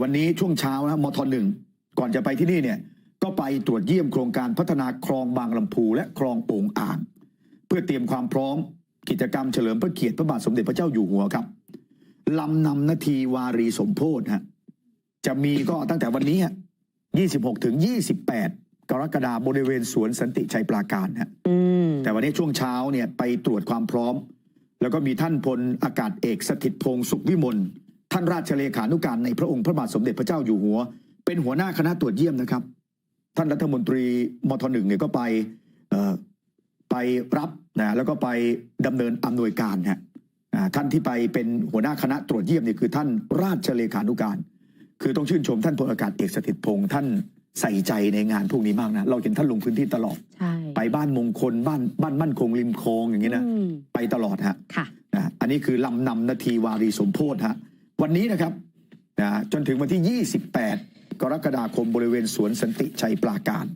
วันนี้ช่วงเช้านะมทหนึ่งก่อนจะไปที่นี่เนี่ยก็ไปตรวจเยี่ยมโครงการพัฒนาคลองบางลำพู และคลองโป่งอ่าง เพื่อเตรียมความพร้อมกิจกรรมเฉลิมพระเกียรติพระบาทสมเด็จพระเจ้าอยู่หัวครับลำนำนาทีวารีสมโพธฮะจะมีก็ตั้งแต่วันนี้ฮะ26 ถึง 28 กรกฎาคมบริเวณสวนสันติชัยปราการฮะอืมแต่วันนี้ช่วงเช้าเนี่ยไปตรวจความพร้อม แล้วก็มีท่านพลอากาศเอกสถิตพงศ์สุขวิมลท่านราชเลขานุการในพระองค์พระบาทสมเด็จพระเจ้าอยู่หัว เป็นหัวหน้าคณะตรวจเยี่ยมนะครับ ท่านรัฐมนตรีมทหนึ่งเนี่ยก็ไปเอ่อไปรับนะแล้วก็ไปดำเนินอำนวยการฮะอ่าท่านที่ไปเป็นหัวหน้าคณะตรวจเยี่ยมเนี่ยคือท่านราชเลขานุการ คือต้องชื่นชมท่านพลอากาศเอกสถิตพงศ์ท่านใส่ใจในงานพวกนี้มากนะ เราเห็นท่านลงพื้นที่ตลอดใช่ไปบ้านมงคลบ้านบ้านมั่นคงริมคลองอย่างนี้นะอืมไปตลอดฮะค่ะนะอันนี้คือลำนำนาทีวารีสมโพธฮะ วันนี้นะครับนะจนถึงวันที่ 28 กรกฎาคมบริเวณสวนสันติชัยปราการ